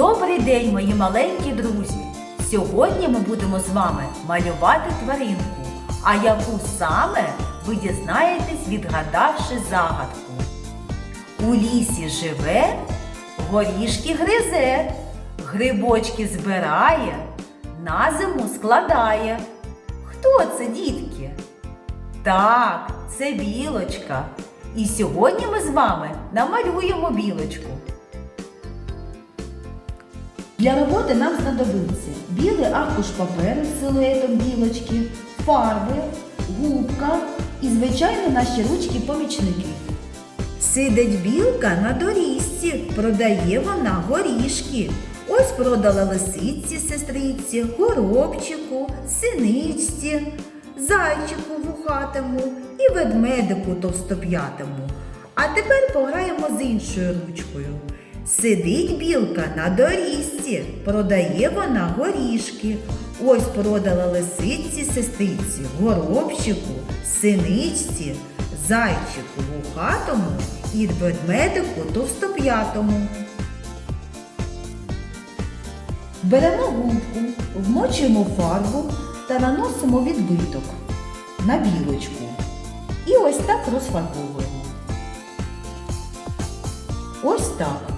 Добрий день, мої маленькі друзі! Сьогодні ми будемо з вами малювати тваринку. А яку саме ви дізнаєтесь, відгадавши загадку. У лісі живе, горішки гризе, грибочки збирає, на зиму складає. Хто це, дітки? Так, це білочка. І сьогодні ми з вами намалюємо білочку. Для роботи нам знадобиться білий аркуш паперу з силуетом білочки, фарби, губка і, звичайно, наші ручки-помічники. Сидить білка на доріжці, продає вона горішки. Ось продала лисиці сестриці, горобчику, синичці, зайчику вухатому і ведмедику товстоп'ятому. А тепер пограємо з іншою ручкою. Сидить білка на доріжці, продає вона горішки. Ось продала лисиці сестриці, горобчику, синичці, зайчику вухатому і ведмедику товстоп'ятому. Беремо губку, вмочуємо фарбу та наносимо відбиток на білочку. І ось так розфарбовуємо. Ось так.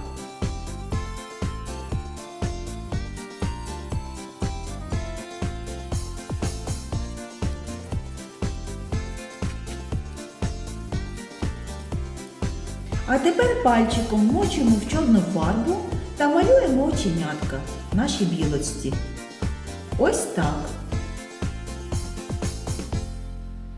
А тепер пальчиком мочимо в чорну фарбу та малюємо оченятка нашій білочці. Ось так.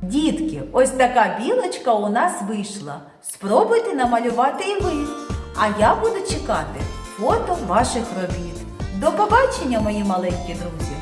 Дітки, ось така білочка у нас вийшла. Спробуйте намалювати і ви. А я буду чекати фото ваших робіт. До побачення, мої маленькі друзі!